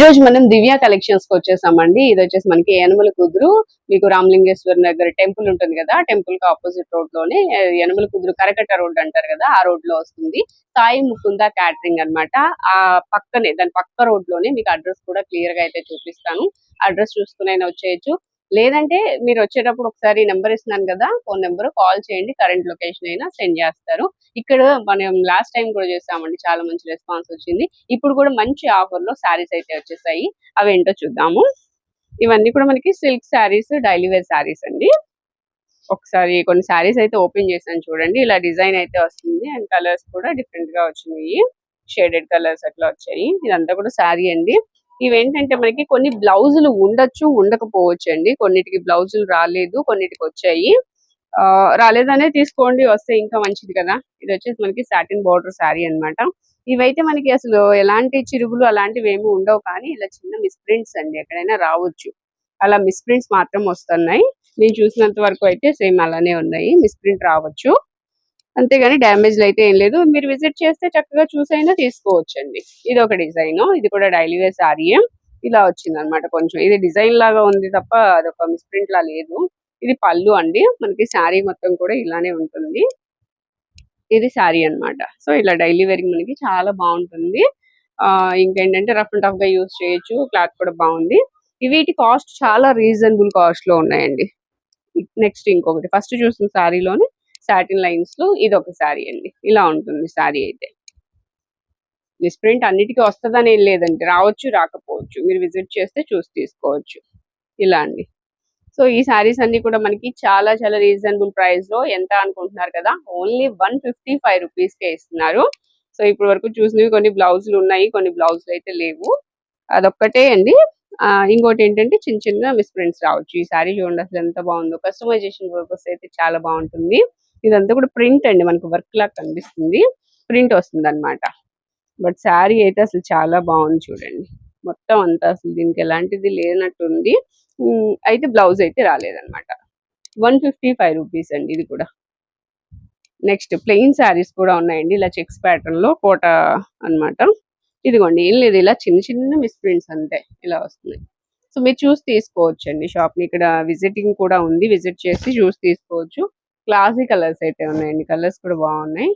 రోజు మనం దివ్య కలెక్షన్స్కి వచ్చేసామండి. ఇది వచ్చేసి మనకి యనమల కుదురు. మీకు రామలింగేశ్వర దగ్గర టెంపుల్ ఉంటుంది కదా టెంపుల్కి ఆపోజిట్ రోడ్లోనే యనమల కుదురు కరకట్ట రోడ్ అంటారు కదా ఆ రోడ్లో వస్తుంది. సాయి ముకుంద క్యాటరింగ్ అన్నమాట. ఆ పక్కనే దాని పక్క రోడ్లోనే మీకు అడ్రస్ కూడా క్లియర్గా అయితే చూపిస్తాను. అడ్రస్ చూసుకునైనా వచ్చేయచ్చు. లేదంటే మీరు వచ్చేటప్పుడు ఒకసారి నెంబర్ ఇస్తున్నాను కదా ఫోన్ నెంబర్ కాల్ చేయండి కరెంట్ లొకేషన్ అయినా సెండ్ చేస్తారు. ఇక్కడ మనం లాస్ట్ టైం కూడా చేసామండి చాలా మంచి రెస్పాన్స్ వచ్చింది. ఇప్పుడు కూడా మంచి ఆఫర్లో శారీస్ అయితే వచ్చేసాయి. అవి ఏంటో చూద్దాము. ఇవన్నీ కూడా మనకి silk saris daily wear saris అండి. ఒకసారి కొన్ని శారీస్ అయితే ఓపెన్ చేశాను చూడండి. ఇలా డిజైన్ అయితే వస్తుంది అండ్ కలర్స్ కూడా డిఫరెంట్గా వచ్చినాయి. షేడెడ్ కలర్స్ అట్లా వచ్చాయి. ఇదంతా కూడా శారీ అండి. ఇవేంటంటే మనకి కొన్ని బ్లౌజులు ఉండొచ్చు ఉండకపోవచ్చు అండి కొన్నిటికి బ్లౌజులు రాలేదు కొన్నిటికి వచ్చాయి. ఆ, రాలేదనే తీసుకోండి వస్తే ఇంకా మంచిది కదా. ఇది వచ్చేసి మనకి సాటిన్ బార్డర్ శారీ అన్నమాట. ఇవైతే మనకి అసలు ఎలాంటి చిరుగులు అలాంటివి ఏమి ఉండవు కానీ ఇలా చిన్న మిస్ప్రింట్స్ అండి. ఎక్కడైనా రావచ్చు. అలా మిస్ప్రింట్స్ మాత్రం వస్తున్నాయి. నేను చూసినంత వరకు అయితే సేమ్ అలానే ఉన్నాయి. మిస్ప్రింట్ రావచ్చు. అంతేగాని డ్యామేజ్లు అయితే ఏం లేదు. మీరు విజిట్ చేస్తే చక్కగా చూసైనా తీసుకోవచ్చు అండి ఇది ఒక డిజైన్. ఇది కూడా డైలీ వేర్ సారీ. ఇలా వచ్చింది అనమాట కొంచెం. ఇది డిజైన్ లాగా ఉంది తప్ప అదొక మిస్ప్రింట్ లా లేదు. ఇది పళ్ళు అండి. మనకి శారీ మొత్తం కూడా ఇలానే ఉంటుంది. ఇది శారీ అన్నమాట సో ఇలా డైలీ వేరింగ్ మనకి చాలా బాగుంటుంది. ఆ ఇంకేంటంటే రఫ్ అండ్ టఫ్గా యూజ్ చేయొచ్చు. క్లాత్ కూడా బాగుంది. ఇవి వీటి కాస్ట్ చాలా రీజనబుల్ కాస్ట్లో ఉన్నాయండి. నెక్స్ట్ ఇంకొకటి. ఫస్ట్ చూసిన శారీలోనే సాటిన్ లైన్స్లో ఇది ఒక శారీ అండి. ఇలా ఉంటుంది శారీ అయితే. మిస్ ప్రింట్ అన్నిటికీ వస్తుందని ఏం లేదండి. రావచ్చు రాకపోవచ్చు. మీరు విజిట్ చేస్తే చూసి తీసుకోవచ్చు. ఇలా అండి. సో ఈ శారీస్ అన్ని కూడా మనకి చాలా చాలా రీజనబుల్ ప్రైస్లో ఎంత అనుకుంటున్నారు కదా? Only one fifty five rupees కే ఇస్తున్నారు. సో ఇప్పుడు వరకు చూసినవి కొన్ని బ్లౌజులు ఉన్నాయి కొన్ని బ్లౌజులు అయితే లేవు. అదొక్కటే అండి. ఇంకోటి ఏంటంటే చిన్న చిన్న మిస్ప్రింట్స్ రావచ్చు. ఈ శారీ చూడండి అసలు ఎంత బాగుందో. కస్టమైజేషన్ పర్పస్ అయితే చాలా బాగుంటుంది. ఇదంతా కూడా ప్రింట్ అండి మనకు వర్క్ లాగా కనిపిస్తుంది. ప్రింట్ వస్తుంది అనమాట బట్ శారీ అయితే అసలు చాలా బాగుంది చూడండి. మొత్తం అంతా అసలు దీనికి ఎలాంటిది లేనట్టుంది. అయితే బ్లౌజ్ అయితే రాలేదన్నమాట. వన్ ఫిఫ్టీ ఫైవ్ రూపీస్ అండి ఇది కూడా. నెక్స్ట్ ప్లెయిన్ శారీస్ కూడా ఉన్నాయండి. ఇలా చెక్స్ ప్యాటర్న్లో కోట అన్నమాట. ఇదిగోండి ఏం లేదు. ఇలా చిన్న చిన్న మిస్ప్రింట్స్ అంతే. ఇలా వస్తున్నాయి. సో మీరు చూసి తీసుకోవచ్చు అండి షాప్ని ఇక్కడ విజిటింగ్ కూడా ఉంది. విజిట్ చేసి చూసి తీసుకోవచ్చు. క్లాసీ కలర్స్ అయితే ఉన్నాయండి. కలర్స్ కూడా బాగున్నాయి.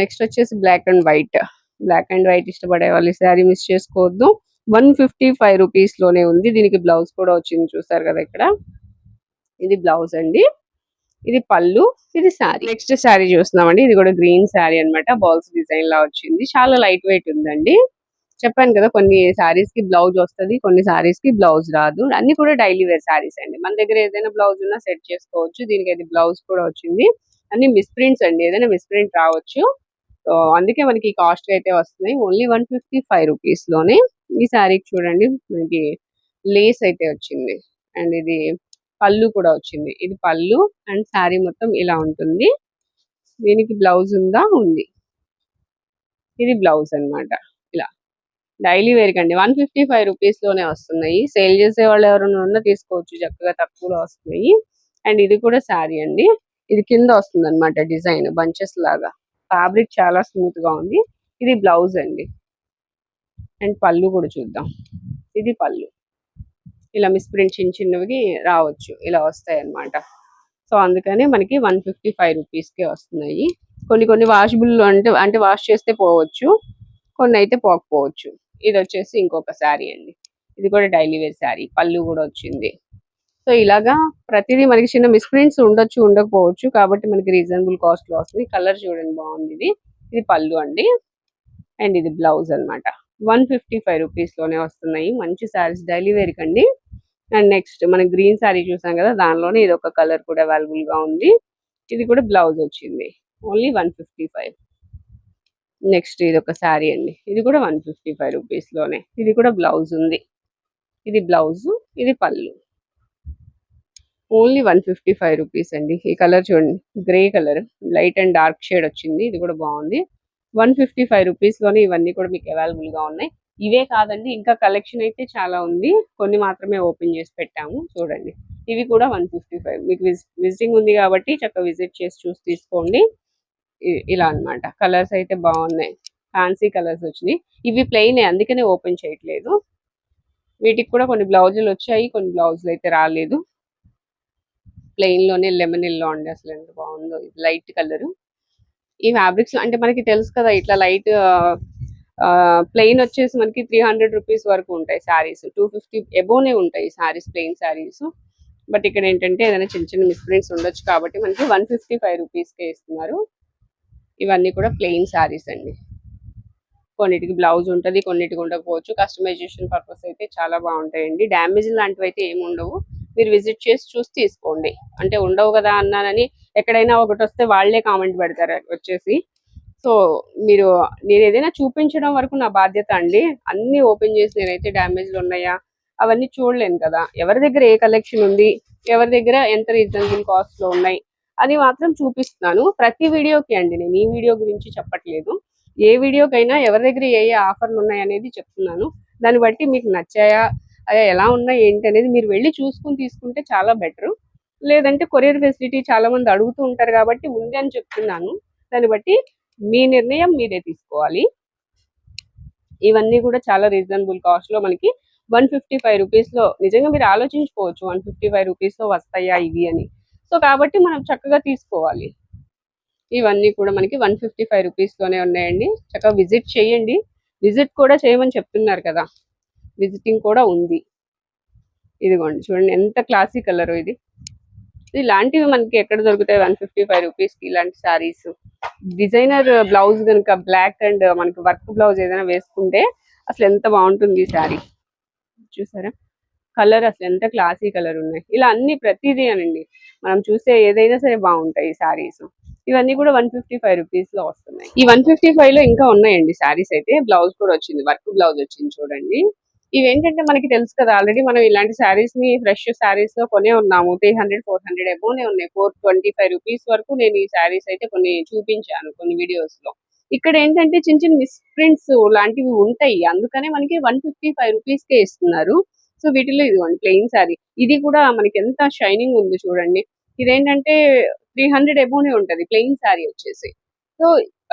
నెక్స్ట్ వచ్చేసి black and white. Black and white ఇష్టపడే వాళ్ళు ఈ శారీ మిస్ చేసుకోవద్దు. వన్ ఫిఫ్టీ ఫైవ్ రూపీస్లోనే ఉంది. దీనికి బ్లౌజ్ కూడా వచ్చింది చూసారు కదా ఇక్కడ. ఇది బ్లౌజ్ అండి. ఇది పళ్ళు ఇది శారీ. నెక్స్ట్ శారీ చూస్తున్నామండి. ఇది కూడా గ్రీన్ శారీ అన్నమాట. బాల్స్ డిజైన్ లా వచ్చింది. చాలా లైట్ వెయిట్ ఉందండి. చెప్పాను కదా కొన్ని శారీస్కి బ్లౌజ్ వస్తది కొన్ని శారీస్కి బ్లౌజ్ రాదు. అన్ని కూడా డైలీ వేర్ శారీస్ అండి. మన దగ్గర ఏదైనా బ్లౌజ్ ఉన్నా సెట్ చేసుకోవచ్చు. దీనికి అయితే బ్లౌజ్ కూడా వచ్చింది. అన్ని మిస్ప్రింట్స్ అండి. ఏదైనా మిస్ప్రింట్ రావచ్చు. సో అందుకే మనకి కాస్ట్ అయితే వస్తున్నాయి. ఓన్లీ వన్ ఫిఫ్టీ ఫైవ్ రూపీస్లోనే. ఈ శారీకి చూడండి మనకి లేస్ అయితే వచ్చింది. అండ్ ఇది పళ్ళు కూడా వచ్చింది. ఇది పళ్ళు అండ్ శారీ మొత్తం ఇలా ఉంటుంది. దీనికి బ్లౌజ్ ఉందా? ఉంది. ఇది బ్లౌజ్ అన్నమాట. డైలీ వేర్ కండి వన్ ఫిఫ్టీ ఫైవ్ రూపీస్లోనే వస్తున్నాయి. సేల్ చేసే వాళ్ళు ఎవరైనా ఉన్నా తీసుకోవచ్చు. చక్కగా తక్కువలో వస్తున్నాయి. అండ్ ఇది కూడా శారీ అండి. ఇది కింద వస్తుంది అనమాట డిజైన్ బంచెస్ లాగా. ఫ్యాబ్రిక్ చాలా స్మూత్గా ఉంది. ఇది బ్లౌజ్ అండి. అండ్ పళ్ళు కూడా చూద్దాం. ఇది పళ్ళు. ఇలా మిస్ప్రింట్ చిన్న చిన్నవి రావచ్చు. ఇలా వస్తాయి అన్నమాట సో అందుకని మనకి వన్ ఫిఫ్టీ ఫైవ్ రూపీస్కే వస్తున్నాయి. కొన్ని కొన్ని వాషబుల్ అంటే అంటే వాష్ చేస్తే పోవచ్చు. కొన్ని అయితే పోకపోవచ్చు. ఇది వచ్చేసి ఇంకొక శారీ అండి. ఇది కూడా డైలీ వేర్ శారీ. పళ్ళు కూడా వచ్చింది. సో ఇలాగా ప్రతిదీ మనకి చిన్న మిస్ప్రింట్స్ ఉండొచ్చు ఉండకపోవచ్చు కాబట్టి మనకి రీజనబుల్ కాస్ట్లో వస్తుంది. కలర్ చూడండి బాగుంది ఇది. ఇది పళ్ళు అండి. అండ్ ఇది బ్లౌజ్ అన్నమాట. వన్ ఫిఫ్టీ ఫైవ్ రూపీస్లోనే వస్తున్నాయి. మంచి శారీస్ డైలీ వేర్ కండి. అండ్ నెక్స్ట్ మనం గ్రీన్ శారీ చూసాం కదా దానిలోనే ఇది ఒక కలర్ కూడా అవైలబుల్గా ఉంది. ఇది కూడా బ్లౌజ్ వచ్చింది. Only one fifty five. Next ఇది ఒక శారీ అండి. ఇది కూడా వన్ ఫిఫ్టీ ఫైవ్ రూపీస్లోనే ఇది కూడా బ్లౌజ్ ఉంది. ఇది బ్లౌజ్ ఇది పళ్ళు. Only one fifty five rupees అండి. ఈ కలర్ చూడండి. Grey colour. Light and dark shade వచ్చింది. ఇది కూడా బాగుంది. వన్ ఫిఫ్టీ ఫైవ్ రూపీస్లోనే ఇవన్నీ కూడా మీకు అవైలబుల్గా ఉన్నాయి. ఇవే కాదండి ఇంకా కలెక్షన్ అయితే చాలా ఉంది. కొన్ని మాత్రమే ఓపెన్ చేసి పెట్టాము. చూడండి. ఇవి కూడా వన్ ఫిఫ్టీ ఫైవ్. మీకు విజిటింగ్ ఉంది కాబట్టి చక్కగా విజిట్ చేసి చూసి తీసుకోండి. ఇలా అన్నమాట. కలర్స్ అయితే బాగున్నాయి. ఫ్యాన్సీ కలర్స్ వచ్చినాయి. ఇవి ప్లెయిన్ అందుకనే ఓపెన్ చేయట్లేదు. వీటికి కూడా కొన్ని బ్లౌజులు వచ్చాయి కొన్ని బ్లౌజులు అయితే రాలేదు. ప్లెయిన్లోనే లెమన్ ఎల్లో అండి అసలు ఎంత బాగుందో. Light colour. ఈ ఫ్యాబ్రిక్స్ అంటే మనకి తెలుసు కదా ఇట్లా లైట్ ప్లెయిన్ వచ్చేసి మనకి త్రీ హండ్రెడ్ రూపీస్ వరకు ఉంటాయి శారీస్. టూ ఫిఫ్టీ ఎబోనే ఉంటాయి శారీస్ ప్లెయిన్ శారీస్. బట్ ఇక్కడ ఏంటంటే ఏదైనా చిన్న చిన్న మిస్ప్రింట్స్ ఉండొచ్చు కాబట్టి మనకి వన్ ఫిఫ్టీ ఫైవ్ రూపీస్కే ఇస్తున్నారు. ఇవన్నీ కూడా ప్లెయిన్ శారీస్ అండి. కొన్నిటికి బ్లౌజ్ ఉంటుంది కొన్నిటికి ఉండకపోవచ్చు. కస్టమైజేషన్ పర్పస్ అయితే చాలా బాగుంటాయండి. డ్యామేజ్ లాంటివి అయితే ఏమి ఉండవు. మీరు విజిట్ చేసి చూసి తీసుకోండి. అంటే ఉండవు కదా అన్నానని ఎక్కడైనా ఒకటి వస్తే వాళ్ళే కామెంట్ పెడతారు వచ్చేసి. సో మీరు నేను ఏదైనా చూపించడం వరకు నా బాధ్యత అండి. అన్ని ఓపెన్ చేసి నేనైతే డ్యామేజ్లు ఉన్నాయా అవన్నీ చూడలేను కదా. ఎవరి దగ్గర ఏ కలెక్షన్ ఉంది ఎవరి దగ్గర ఎంత రీజనబుల్ కాస్ట్లో ఉన్నాయి అని మాత్రం చూపిస్తున్నాను. ప్రతి వీడియోకి అండి నేను ఈ వీడియో గురించి చెప్పట్లేదు. ఏ వీడియోకైనా ఎవరి దగ్గర ఏ ఏ ఆఫర్లు ఉన్నాయి అనేది చెప్తున్నాను. దాన్ని బట్టి మీకు నచ్చాయా అదే ఎలా ఉన్నాయి ఏంటి అనేది మీరు వెళ్ళి చూసుకుని తీసుకుంటే చాలా బెటర్. లేదంటే కొరియర్ ఫెసిలిటీ చాలా మంది అడుగుతూ ఉంటారు కాబట్టి ఉంది అని చెప్తున్నాను. దాన్ని బట్టి మీ నిర్ణయం మీరే తీసుకోవాలి. ఇవన్నీ కూడా చాలా రీజనబుల్ కాస్ట్లో మనకి వన్ ఫిఫ్టీ ఫైవ్ రూపీస్లో నిజంగా మీరు ఆలోచించుకోవచ్చు వన్ ఫిఫ్టీ ఫైవ్ రూపీస్లో వస్తాయా ఇవి అని. సో కాబట్టి మనం చక్కగా తీసుకోవాలి. ఇవన్నీ కూడా మనకి వన్ ఫిఫ్టీ ఫైవ్ రూపీస్లోనే ఉన్నాయండి. చక్కగా విజిట్ చేయండి. విజిట్ కూడా చేయమని చెప్తున్నారు కదా. విజిటింగ్ కూడా ఉంది. ఇదిగోండి చూడండి ఎంత క్లాసీ కలర్ ఇది. ఇలాంటివి మనకి ఎక్కడ దొరుకుతాయి వన్ ఫిఫ్టీ ఫైవ్ రూపీస్కి ఇలాంటి సారీస్? డిజైనర్ బ్లౌజ్ కనుక బ్లాక్ అండ్ మనకి వర్క్ బ్లౌజ్ ఏదైనా వేసుకుంటే అసలు ఎంత బాగుంటుంది ఈ శారీ చూసారా? కలర్ అసలు ఎంత క్లాసీ కలర్ ఉన్నాయి. ఇలా అన్ని ప్రతిదీ అనండి. మనం చూస్తే ఏదైనా సరే బాగుంటాయి ఈ శారీస్ ఇవన్నీ కూడా వన్ ఫిఫ్టీ ఫైవ్ రూపీస్లో వస్తున్నాయి. ఈ వన్ ఫిఫ్టీ ఫైవ్లో ఇంకా ఉన్నాయండి శారీస్ అయితే. బ్లౌజ్ కూడా వచ్చింది. వర్క్ బ్లౌజ్ వచ్చింది చూడండి. ఇవేంటంటే మనకి తెలుసు కదా ఆల్రెడీ మనం ఇలాంటి శారీస్ని ఫ్రెష్ శారీస్లో కొనే ఉన్నాము. త్రీ హండ్రెడ్ ఫోర్ హండ్రెడ్ ఎబోనే ఉన్నాయి. ఫోర్ ట్వంటీ ఫైవ్ రూపీస్ వరకు నేను ఈ శారీస్ అయితే కొన్ని చూపించాను కొన్ని వీడియోస్లో. ఇక్కడ ఏంటంటే చిన్న చిన్న మిస్ప్రింట్స్ లాంటివి ఉంటాయి. అందుకనే మనకి వన్ ఫిఫ్టీ ఫైవ్ రూపీస్ కే ఇస్తున్నారు. సో వీటిలో ఇదిగోండి ప్లెయిన్ శారీ ఇది కూడా మనకి ఎంత షైనింగ్ ఉంది చూడండి. ఇదేంటంటే త్రీ హండ్రెడ్ ఎబోనే ఉంటది ప్లెయిన్ శారీ వచ్చేసి. సో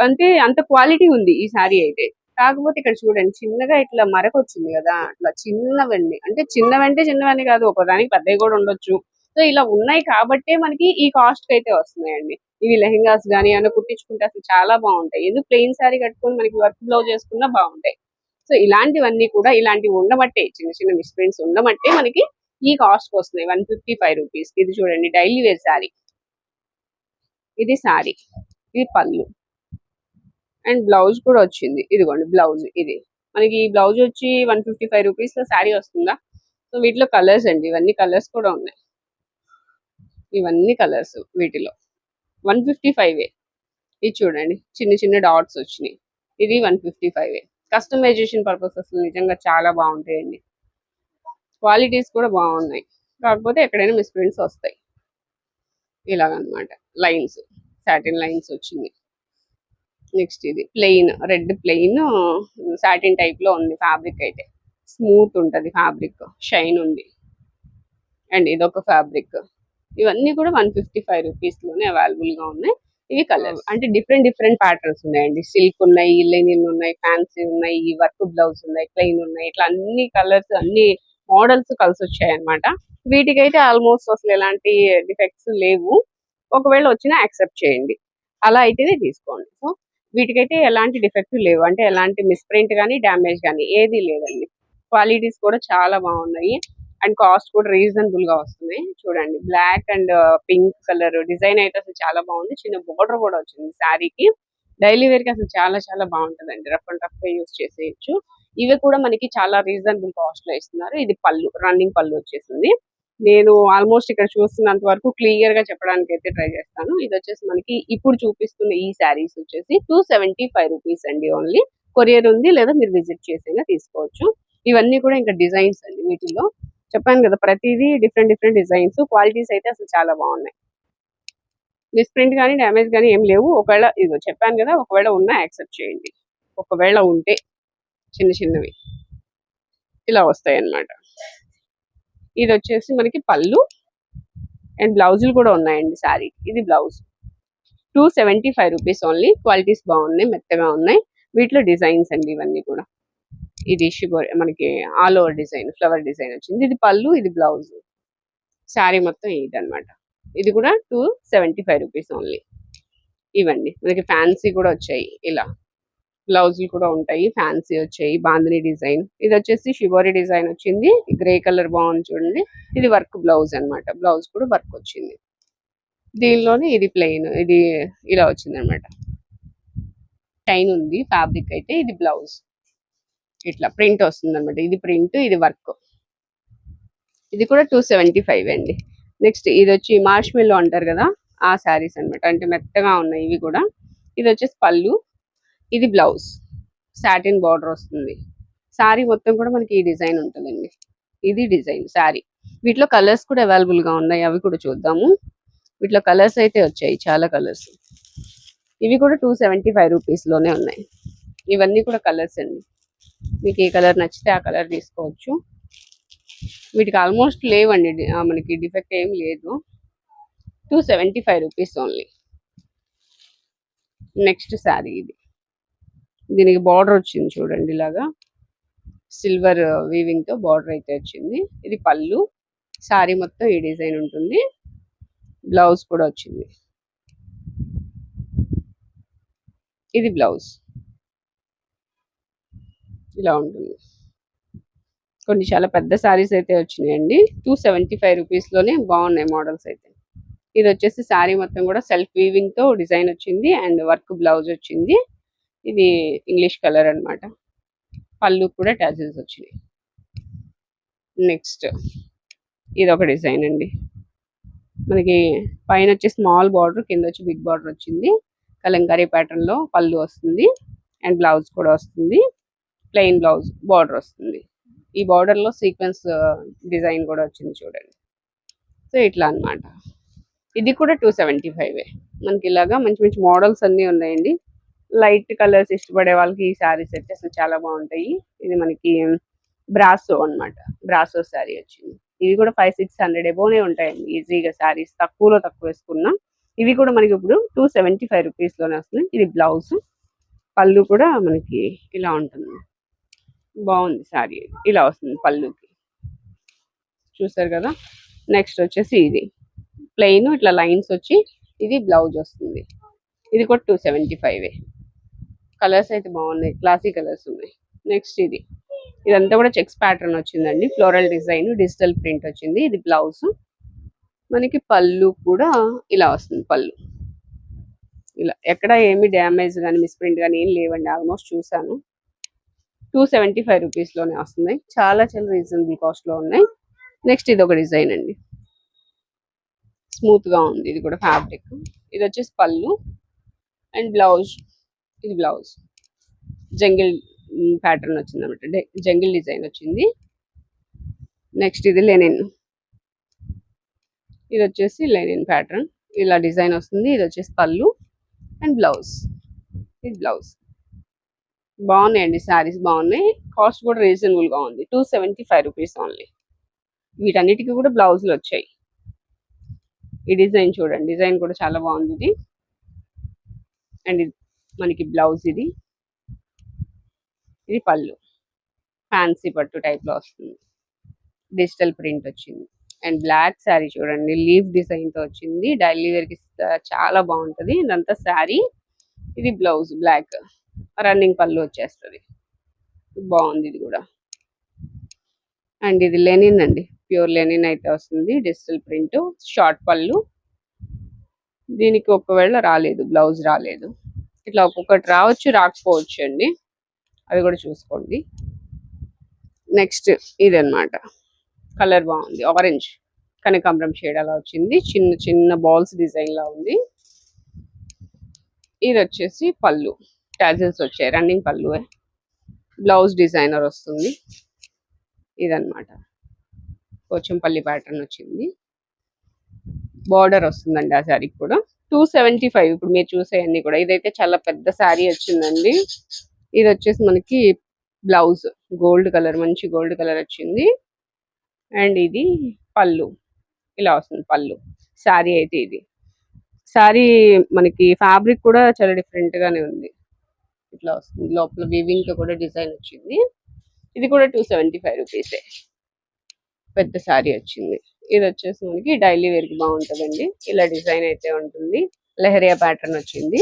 అంటే అంత క్వాలిటీ ఉంది ఈ శారీ అయితే. కాకపోతే ఇక్కడ చూడండి చిన్నగా ఇట్లా మరక వచ్చింది కదా అట్లా చిన్నవండి అంటే చిన్నవంటే చిన్నవని కాదు ఒకదానికి పెద్దవి కూడా ఉండొచ్చు. సో ఇలా ఉన్నాయి కాబట్టే మనకి ఈ కాస్ట్కి అయితే వస్తున్నాయండి. ఇవి లెహెంగాస్ కానీ ఏమైనా కుట్టించుకుంటే అసలు చాలా బాగుంటాయి. ఎందుకు ప్లెయిన్ శారీ కట్టుకొని మనకి వర్క్ బ్లౌజ్ చేసుకున్నా బాగుంటాయి. సో ఇలాంటివన్నీ కూడా ఇలాంటివి ఉండబట్టే చిన్న చిన్న మిస్ప్రింట్స్ ఉండబట్టే మనకి ఈ కాస్ట్ వస్తున్నాయి వన్ ఫిఫ్టీ ఫైవ్ రూపీస్ ఇది చూడండి డైలీ వేర్ శారీ ఇది శారీ ఇది పళ్ళు. అండ్ బ్లౌజ్ కూడా వచ్చింది. ఇదిగోండి బ్లౌజ్ ఇది. మనకి ఈ బ్లౌజ్ వచ్చి వన్ ఫిఫ్టీ ఫైవ్ రూపీస్లో శారీ వస్తుందా? సో వీటిలో కలర్స్ అండి. ఇవన్నీ కలర్స్ కూడా ఉన్నాయి. ఇవన్నీ కలర్స్ వీటిలో. వన్ ఫిఫ్టీ ఫైవ్ ఇది చూడండి చిన్న చిన్న డాట్స్ వచ్చినాయి. ఇది one fifty five customisation purpose అసలు నిజంగా చాలా బాగుంటాయండి. క్వాలిటీస్ కూడా బాగున్నాయి. కాకపోతే ఎక్కడైనా మిస్ప్రింట్స్ వస్తాయి. ఇలాగనమాట. లైన్స్ సాటిన్ లైన్స్ వచ్చింది. నెక్స్ట్ ఇది ప్లెయిన్ రెడ్ ప్లెయిన్ సాటిన్ టైప్లో ఉంది ఫ్యాబ్రిక్ అయితే. స్మూత్ ఉంటుంది ఫ్యాబ్రిక్ షైన్ ఉంది. అండ్ ఇదొక ఫ్యాబ్రిక్. ఇవన్నీ కూడా వన్ ఫిఫ్టీ ఫైవ్ రూపీస్లోనే అవైలబుల్గా ఉన్నాయి. ఇవి కలర్స్ అంటే డిఫరెంట్ డిఫరెంట్ ప్యాటర్న్స్ ఉన్నాయండి. సిల్క్ ఉన్నాయి లెనిన్ ఉన్నాయి ఫ్యాన్సీ ఉన్నాయి వర్క్ బ్లౌజ్ ఉన్నాయి ప్లెయిన్ ఉన్నాయి ఇట్లా అన్ని కలర్స్ అన్ని మోడల్స్ కలిసి వచ్చాయి అనమాట వీటికైతే ఆల్మోస్ట్ అసలు ఎలాంటి డిఫెక్ట్స్ లేవు. ఒకవేళ వచ్చినా యాక్సెప్ట్ చేయండి. అలా అయితేనే తీసుకోండి. సో వీటికైతే ఎలాంటి డిఫెక్ట్ లేవు. అంటే ఎలాంటి మిస్ప్రింట్ కానీ డ్యామేజ్ కానీ ఏది లేదండి. క్వాలిటీస్ కూడా చాలా బాగున్నాయి. అండ్ కాస్ట్ కూడా రీజనబుల్గా వస్తున్నాయి. చూడండి black and pink colour design అయితే అసలు చాలా బాగుంది. చిన్న బోర్డర్ కూడా వచ్చింది శారీకి. డైలీ వేర్కి అసలు చాలా చాలా బాగుంటుంది అండి రఫ్ అండ్ రఫ్గా యూస్ చేసేయచ్చు. ఇవి కూడా మనకి చాలా రీజనబుల్ కాస్ట్లో ఇస్తున్నారు. ఇది పళ్ళు రన్నింగ్ పళ్ళు వచ్చేసింది. నేను ఆల్మోస్ట్ ఇక్కడ చూస్తున్నంత వరకు క్లియర్గా చెప్పడానికి అయితే ట్రై చేస్తాను. ఇది వచ్చేసి మనకి ఇప్పుడు చూపిస్తున్న ఈ శారీస్ వచ్చేసి టూ సెవెంటీ ఫైవ్ రూపీస్ అండి ఓన్లీ. కొరియర్ ఉంది లేదా మీరు విజిట్ చేసైనా తీసుకోవచ్చు. ఇవన్నీ కూడా ఇంకా డిజైన్స్ అండి వీటిలో. చెప్పాను కదా ప్రతిదీ డిఫరెంట్ డిఫరెంట్ డిజైన్స్ క్వాలిటీస్ అయితే అసలు చాలా బాగున్నాయి. మిస్ప్రింట్ కానీ డ్యామేజ్ కానీ ఏం లేవు. ఒకవేళ ఇదిగో చెప్పాను కదా ఒకవేళ ఉన్నా యాక్సెప్ట్ చేయండి. ఒకవేళ ఉంటే చిన్న చిన్నవి. ఇలా వస్తాయి అన్నమాట ఇది వచ్చేసి మనకి పళ్ళు అండ్ బ్లౌజులు కూడా ఉన్నాయండి శారీ. ఇది blouse. Two seventy five rupees only qualities బాగున్నాయి మెత్తగా ఉన్నాయి. వీటిలో డిజైన్స్ అండి ఇవన్నీ కూడా. ఇది షిబోరి మనకి all over design flower design వచ్చింది. ఇది పళ్ళు ఇది బ్లౌజ్. శారీ మొత్తం ఇది అన్నమాట ఇది కూడా two seventy five rupees only. ఇవ్వండి మనకి ఫ్యాన్సీ కూడా వచ్చాయి ఇలా. బ్లౌజులు కూడా ఉంటాయి ఫ్యాన్సీ వచ్చాయి బాందిని డిజైన్. ఇది వచ్చేసి షిబోరి డిజైన్ వచ్చింది. గ్రే కలర్ బాగుంది చూడండి. ఇది వర్క్ బ్లౌజ్ అన్నమాట. బ్లౌజ్ కూడా వర్క్ వచ్చింది. దీనిలోనే ఇది ప్లెయిన్ ఇది ఇలా వచ్చింది అనమాట టైన్ ఉంది ఫ్యాబ్రిక్ అయితే ఇది బ్లౌజ్. ఇట్లా ప్రింట్ వస్తుంది అనమాట ఇది ప్రింట్ ఇది వర్క్. ఇది కూడా టూ సెవెంటీ ఫైవ్ అండి. నెక్స్ట్ ఇది వచ్చి మార్ష్మెల్లో అంటారు కదా ఆ శారీస్ అన్నమాట. అంటే మెత్తగా ఉన్నాయి ఇవి కూడా. ఇది వచ్చేసి పళ్ళు. ఇది బ్లౌజ్. సాటిన్ బార్డర్ వస్తుంది. శారీ మొత్తం కూడా మనకి ఈ డిజైన్ ఉంటుందండి. ఇది డిజైన్ శారీ. వీటిలో కలర్స్ కూడా అవైలబుల్గా ఉన్నాయి. అవి కూడా చూద్దాము. వీటిలో కలర్స్ అయితే వచ్చాయి. చాలా కలర్స్. ఇవి కూడా టూ సెవెంటీ ఫైవ్ రూపీస్లోనే ఉన్నాయి. ఇవన్నీ కూడా కలర్స్ అండి. మీకు ఏ కలర్ నచ్చితే ఆ కలర్ తీసుకోవచ్చు. వీటికి ఆల్మోస్ట్ లేవండి మనకి డిఫెక్ట్ ఏం లేదు. Two seventy five rupees only. Next sari ఇది. దీనికి బార్డర్ వచ్చింది చూడండి ఇలాగా. సిల్వర్ వీవింగ్తో బార్డర్ అయితే వచ్చింది. ఇది పళ్ళు. శారీ మొత్తం ఈ డిజైన్ ఉంటుంది. బ్లౌజ్ కూడా వచ్చింది. ఇది బ్లౌజ్. ఇలా ఉంటుంది. కొన్ని చాలా పెద్ద శారీస్ అయితే వచ్చినాయండి. టూ సెవెంటీ ఫైవ్ రూపీస్లోనే బాగున్నాయి మోడల్స్ అయితే. ఇది వచ్చేసి శారీ మొత్తం కూడా సెల్ఫ్ వీవింగ్తో డిజైన్ వచ్చింది అండ్ వర్క్ బ్లౌజ్ వచ్చింది. ఇది ఇంగ్లీష్ కలర్ అన్నమాట. పళ్ళు కూడా టాజిల్స్ వచ్చినాయి. నెక్స్ట్ ఇది ఒక డిజైన్ అండి. మనకి పైన వచ్చి స్మాల్ బార్డర్ కింద వచ్చి బిగ్ బార్డర్ వచ్చింది. కలంకారీ ప్యాటర్న్లో పళ్ళు వస్తుంది అండ్ బ్లౌజ్ కూడా వస్తుంది. ప్లెయిన్ బ్లౌజ్ బార్డర్ వస్తుంది. ఈ బార్డర్లో సీక్వెన్స్ డిజైన్ కూడా వచ్చింది చూడండి. సో ఇట్లా అన్నమాట. ఇది కూడా టూ సెవెంటీ ఫైవ్. మనకి ఇలాగా మంచి మంచి మోడల్స్ అన్నీ ఉన్నాయండి. లైట్ కలర్స్ ఇష్టపడే వాళ్ళకి ఈ శారీస్ అయితే అసలు చాలా బాగుంటాయి. ఇది మనకి బ్రాసో అన్నమాట. బ్రాసో శారీ వచ్చింది. ఇవి కూడా ఫైవ్ సిక్స్ హండ్రెడ్ ఎబోనే ఉంటాయండి. ఈజీగా శారీస్ తక్కువలో తక్కువ వేసుకున్నా. ఇవి కూడా మనకి ఇప్పుడు టూ సెవెంటీ ఫైవ్ రూపీస్లోనే వస్తుంది ఇది బ్లౌజ్. పళ్ళు కూడా మనకి ఇలా ఉంటుంది. బాగుంది శారీ ఇలా వస్తుంది పళ్ళుకి. చూసారు కదా? నెక్స్ట్ వచ్చేసి ఇది. ప్లెయిన్ ఇట్లా లైన్స్ వచ్చి ఇది బ్లౌజ్ వస్తుంది. ఇది కూడా టూ సెవెంటీ ఫైవ్ కలర్స్ అయితే బాగున్నాయి. క్లాసీ కలర్స్ ఉన్నాయి. నెక్స్ట్ ఇది. ఇదంతా కూడా చెక్స్ ప్యాటర్న్ వచ్చిందండి. ఫ్లోరల్ డిజైన్ డిజిటల్ ప్రింట్ వచ్చింది. ఇది బ్లౌజ్ మనకి పళ్ళు కూడా ఇలా వస్తుంది పళ్ళు. ఇలా ఎక్కడ ఏమి డ్యామేజ్ కానీ మిస్ప్రింట్ కానీ ఏం లేవండి. ఆల్మోస్ట్ చూసాను టూ సెవెంటీ ఫైవ్ రూపీస్లోనే వస్తున్నాయి చాలా చాలా రీజనబుల్ కాస్ట్లో ఉన్నాయి. నెక్స్ట్ ఇది ఒక డిజైన్ అండి. స్మూత్గా ఉంది. ఇది కూడా ఫ్యాబ్రిక్. ఇది వచ్చేసి పళ్ళు అండ్ బ్లౌజ్. ఇది బ్లౌజ్. జంగిల్ ప్యాటర్న్ వచ్చింది అనమాట జంగిల్ డిజైన్ వచ్చింది. నెక్స్ట్ ఇది లెనిన్. ఇది వచ్చేసి లెనిన్ ప్యాటర్న్. ఇలా డిజైన్ వస్తుంది. ఇది వచ్చేసి పళ్ళు అండ్ బ్లౌజ్. ఇది బ్లౌజ్. బాగున్నాయండి శారీస్ బాగున్నాయి. కాస్ట్ కూడా రీజనబుల్గా ఉంది. Two seventy five rupees only. వీటన్నిటికీ కూడా బ్లౌజులు వచ్చాయి. ఈ డిజైన్ చూడండి. డిజైన్ కూడా చాలా బాగుంది ఇది. అండ్ మనకి బ్లౌజ్ ఇది. ఇది పళ్ళు. ఫ్యాన్సీ పట్టు టైప్లో లో వస్తుంది. డిజిటల్ ప్రింట్ వచ్చింది. అండ్ బ్లాక్ శారీ చూడండి. లీఫ్ డిజైన్తో వచ్చింది. డైలీ వేర్కి చాలా బాగుంటుంది. ఇదంతా శారీ. ఇది బ్లౌజ్ బ్లాక్. రన్నింగ్ పళ్ళు వచ్చేస్తుంది. బాగుంది ఇది కూడా. అండ్ ఇది లెనిన్ అండి. ప్యూర్ లెనిన్ అయితే వస్తుంది. డిజిటల్ ప్రింట్ షార్ట్ పళ్ళు. దీనికి ఒకవేళ రాలేదు బ్లౌజ్ రాలేదు. ఇట్లా ఒక్కొక్కటి రావచ్చు రాకపోవచ్చు అండి. అది కూడా చూసుకోండి. నెక్స్ట్ ఇది అన్నమాట కలర్ బాగుంది. ఆరెంజ్. కనకాంబరం షేడ్ అలా వచ్చింది. చిన్న చిన్న బాల్స్ డిజైన్ లా ఉంది. ఇది వచ్చేసి పళ్ళు. టాజిల్స్ వచ్చాయి. రన్నింగ్ పళ్ళు eh? బ్లౌజ్ డిజైనర్ వస్తుంది. ఇదన్నమాట. పోచంపల్లి ప్యాటర్న్ వచ్చింది. బార్డర్ వస్తుందండి ఆ శారీకి కూడా. టూ సెవెంటీ ఫైవ్ ఇప్పుడు మీరు చూసేయండి కూడా. ఇదైతే చాలా పెద్ద శారీ వచ్చిందండి. ఇది వచ్చేసి మనకి బ్లౌజ్ గోల్డ్ కలర్ మంచి గోల్డ్ కలర్ వచ్చింది. అండ్ ఇది పళ్ళు. ఇలా వస్తుంది పళ్ళు. శారీ అయితే ఇది. శారీ మనకి ఫ్యాబ్రిక్ కూడా చాలా డిఫరెంట్ గానే ఉంది. ఇట్లా వస్తుంది. లోపల వీవింగ్తో కూడా డిజైన్ వచ్చింది. ఇది కూడా టూ సెవెంటీ ఫైవ్ రూపీసే పెద్ద శారీ వచ్చింది. ఇది వచ్చేసి మనకి డైలీ వేర్కి బాగుంటుందండి. ఇలా డిజైన్ అయితే ఉంటుంది. లెహరియా ప్యాటర్న్ వచ్చింది.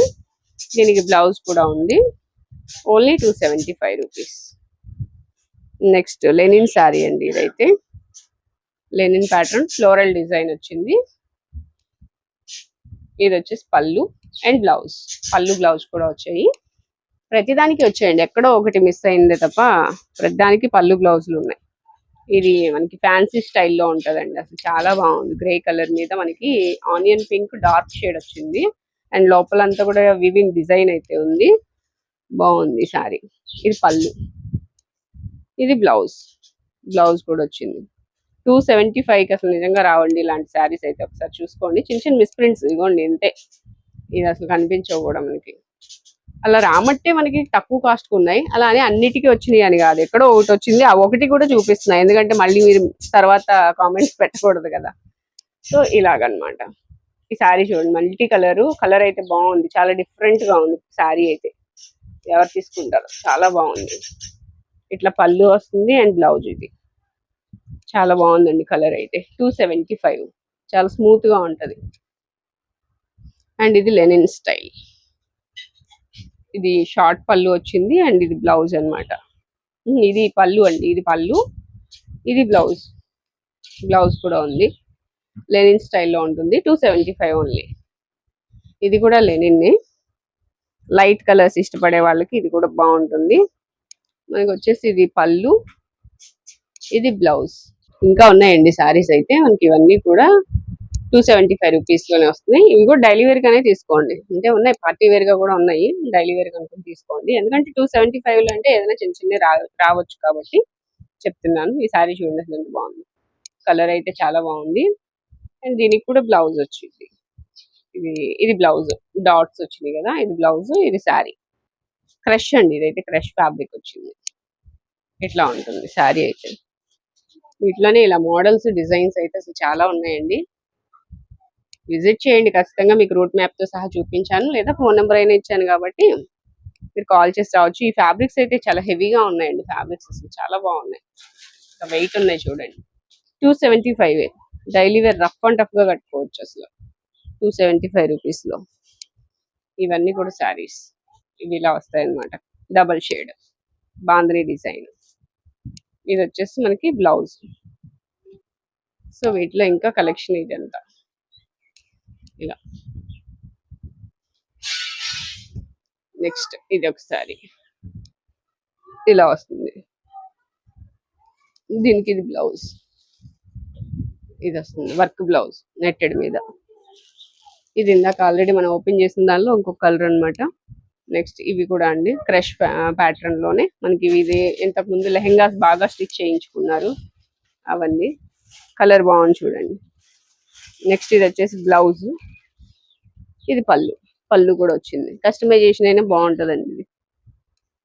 దీనికి బ్లౌజ్ కూడా ఉంది. Only two seventy five rupees next linen sari అండి ఇదైతే. లెనిన్ ప్యాటర్న్ ఫ్లోరల్ డిజైన్ వచ్చింది. ఇది వచ్చేసి పళ్ళు అండ్ బ్లౌజ్ పళ్ళు బ్లౌజ్ కూడా వచ్చాయి. ప్రతిదానికి వచ్చేయండి. ఎక్కడో ఒకటి మిస్ అయిందే తప్ప ప్రతిదానికి పళ్ళు బ్లౌజులు ఉన్నాయి. ఇది మనకి ఫ్యాన్సీ స్టైల్లో ఉంటదండి. అసలు చాలా బాగుంది. గ్రే కలర్ మీద మనకి ఆనియన్ పింక్ డార్క్ షేడ్ వచ్చింది. అండ్ లోపలంతా కూడా వివింగ్ డిజైన్ అయితే ఉంది. బాగుంది సారీ ఇది పళ్ళు. ఇది బ్లౌజ్. బ్లౌజ్ కూడా వచ్చింది. టూ సెవెంటీ ఫైవ్కి అసలు నిజంగా రావండి ఇలాంటి శారీస్ అయితే ఒకసారి చూసుకోండి. చిన్న చిన్న మిస్ప్రింట్స్ ఇవ్వండి ఇంతే. ఇది అసలు కనిపించవు కూడా మనకి. అలా రామట్టే మనకి తక్కువ కాస్ట్ ఉన్నాయి. అలా అని అన్నిటికీ వచ్చినాయి అని కాదు. ఎక్కడో ఒకటి వచ్చింది. ఆ ఒకటి కూడా చూపిస్తున్నాయి. ఎందుకంటే మళ్ళీ మీరు తర్వాత కామెంట్స్ పెట్టకూడదు కదా. సో ఇలాగనమాట. ఈ శారీ చూడండి. మల్టీ కలర్ కలర్ అయితే బాగుంది. చాలా డిఫరెంట్గా ఉంది శారీ అయితే. ఎవరు తీసుకుంటారు. చాలా బాగుంది. ఇట్లా పళ్ళు వస్తుంది అండ్ బ్లౌజ్ ఇది. చాలా బాగుందండి కలర్ అయితే. టూ సెవెంటీ ఫైవ్ చాలా స్మూత్గా అండ్ ఇది లెనిన్ స్టైల్. ఇది షార్ట్ పళ్ళు వచ్చింది అండ్ ఇది బ్లౌజ్ అన్నమాట. ఇది పళ్ళు అండి ఇది పళ్ళు ఇది బ్లౌజ్. బ్లౌజ్ కూడా ఉంది. లెనిన్ స్టైల్లో ఉంటుంది టూ సెవెంటీ ఫైవ్ ఓన్లీ. ఇది కూడా లెనిన్ లైట్ కలర్స్ ఇష్టపడే వాళ్ళకి ఇది కూడా బాగుంటుంది. మనకి వచ్చేసి ఇది పళ్ళు ఇది బ్లౌజ్. ఇంకా ఉన్నాయండి సారీస్ అయితే మనకి ఇవన్నీ కూడా టూ సెవెంటీ ఫైవ్ రూపీస్లోనే వస్తున్నాయి ఇవి కూడా డైలీ వేర్ గానే తీసుకోండి. అంటే ఉన్నాయి పార్టీ వేర్గా కూడా ఉన్నాయి. డైలీ వేర్ కనుక తీసుకోండి. ఎందుకంటే టూ సెవెంటీ ఫైవ్లో అంటే ఏదైనా చిన్న చిన్న రా రావచ్చు కాబట్టి చెప్తున్నాను. ఈ సారీ చూడండి అసలు బాగుంది. కలర్ అయితే చాలా బాగుంది. అండ్ దీనికి కూడా బ్లౌజ్ వచ్చింది. ఇది ఇది బ్లౌజ్ డాట్స్ వచ్చినాయి కదా ఇది బ్లౌజ్ ఇది శారీ క్రష్ అండి ఇదైతే క్రష్ ఫ్యాబ్రిక్ వచ్చింది. ఇట్లా ఉంటుంది శారీ అయితే. వీటిలోనే ఇలా మోడల్స్ డిజైన్స్ అయితే అసలు చాలా ఉన్నాయండి. విజిట్ చేయండి. ఖచ్చితంగా మీకు రూట్ మ్యాప్తో సహా చూపించాను. లేదా ఫోన్ నెంబర్ అయినా ఇచ్చాను కాబట్టి మీరు కాల్ చేసి రావచ్చు. ఈ ఫ్యాబ్రిక్స్ అయితే చాలా హెవీగా ఉన్నాయండి. ఫ్యాబ్రిక్స్ అసలు చాలా బాగున్నాయి. వెయిట్ ఉన్నాయి చూడండి. Two seventy five daily wear rough and టఫ్గా కట్టుకోవచ్చు అసలు. టూ సెవెంటీ ఫైవ్ రూపీస్లో. ఇవన్నీ కూడా శారీస్. ఇవి ఇలా వస్తాయన్నమాట. Double shade. బాంద్రీ డిజైన్. ఇది వచ్చేసి మనకి బ్లౌజ్. సో వీటిలో ఇంకా కలెక్షన్ ఇదంతా. ఇలా. నెక్స్ట్ ఇది ఒకసారి ఇలా వస్తుంది. దీనికి ఇది బ్లౌజ్. ఇది వస్తుంది వర్క్ బ్లౌజ్ నెట్టెడ్ మీద. ఇది ఇందాక ఆల్రెడీ మనం ఓపెన్ చేసిన దానిలో ఇంకొక కలర్ అన్నమాట. నెక్స్ట్ ఇవి కూడా అండి. క్రష్ ప్యాటర్న్లోనే. మనకి ఇది ఇంతకు ముందు లెహెంగాస్ బాగా స్టిచ్ చేయించుకున్నారు. అవన్నీ. కలర్ బాగుంది చూడండి. నెక్స్ట్ ఇది వచ్చేసి బ్లౌజ్ ఇది పళ్ళు. పళ్ళు కూడా వచ్చింది. కస్టమైజేషన్ అయినా బాగుంటుందండి ఇది.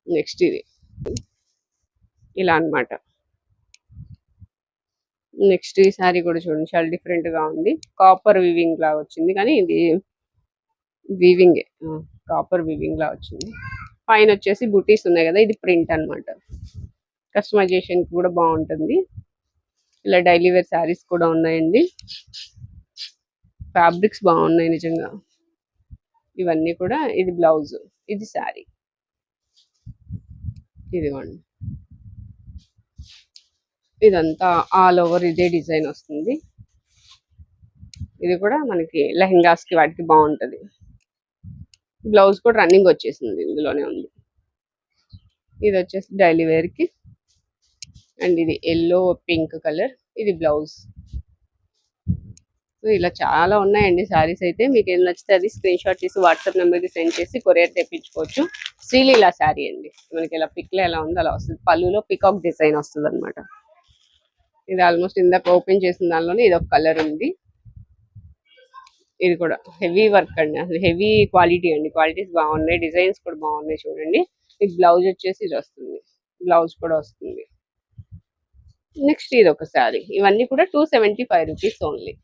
నెక్స్ట్ ఇది. ఇలా అన్నమాట. నెక్స్ట్ ఈ సారీ కూడా చూడండి. చాలా డిఫరెంట్గా ఉంది. కాపర్ వివింగ్ లాగా వచ్చింది. కానీ ఇది వివింగే కాపర్ వివింగ్ లా వచ్చింది. పైన వచ్చేసి బుటీస్ ఉన్నాయి కదా ఇది ప్రింట్ అన్నమాట. కస్టమైజేషన్ కూడా బాగుంటుంది. ఇలా డైలీ వేర్ శారీస్ కూడా ఉన్నాయండి. ఫ్యాబ్రిక్స్ బాగున్నాయి నిజంగా. ఇవన్నీ కూడా ఇది బ్లౌజ్ ఇది శారీ. ఇదిగోండి. ఇదంతా ఆల్ ఓవర్ ఇదే డిజైన్ వస్తుంది. ఇది కూడా మనకి లెహంగాస్కి వాటికి బాగుంటుంది. బ్లౌజ్ కూడా రన్నింగ్ వచ్చేసింది ఇందులోనే ఉంది. ఇది వచ్చేసి డైలీ వేర్కి అండ్ ఇది ఎల్లో పింక్ కలర్ ఇది బ్లౌజ్. సో ఇలా చాలా ఉన్నాయండి శారీస్ అయితే. మీకు ఏం నచ్చితే అది స్క్రీన్ షాట్ తీసి వాట్సాప్ నెంబర్కి సెండ్ చేసి కొరియర్ తెప్పించుకోవచ్చు. శ్రీలీలా శారీ అండి. మనకి ఇలా పిక్లో ఎలా ఉందో అలా వస్తుంది. పళ్ళులో పికాక్ డిజైన్ వస్తుంది అనమాట ఇది ఆల్మోస్ట్ ఇందాక ఓపెన్ చేసిన దానిలోనే ఇది ఒక కలర్ ఉంది. ఇది కూడా హెవీ వర్క్ అండి. అసలు హెవీ క్వాలిటీ అండి. క్వాలిటీస్ బాగున్నాయి. డిజైన్స్ కూడా బాగున్నాయి చూడండి. ఇది బ్లౌజ్ వచ్చేసి ఇది వస్తుంది. బ్లౌజ్ కూడా వస్తుంది. నెక్స్ట్ ఇది ఒక శారీ. ఇవన్నీ కూడా two seventy five rupees only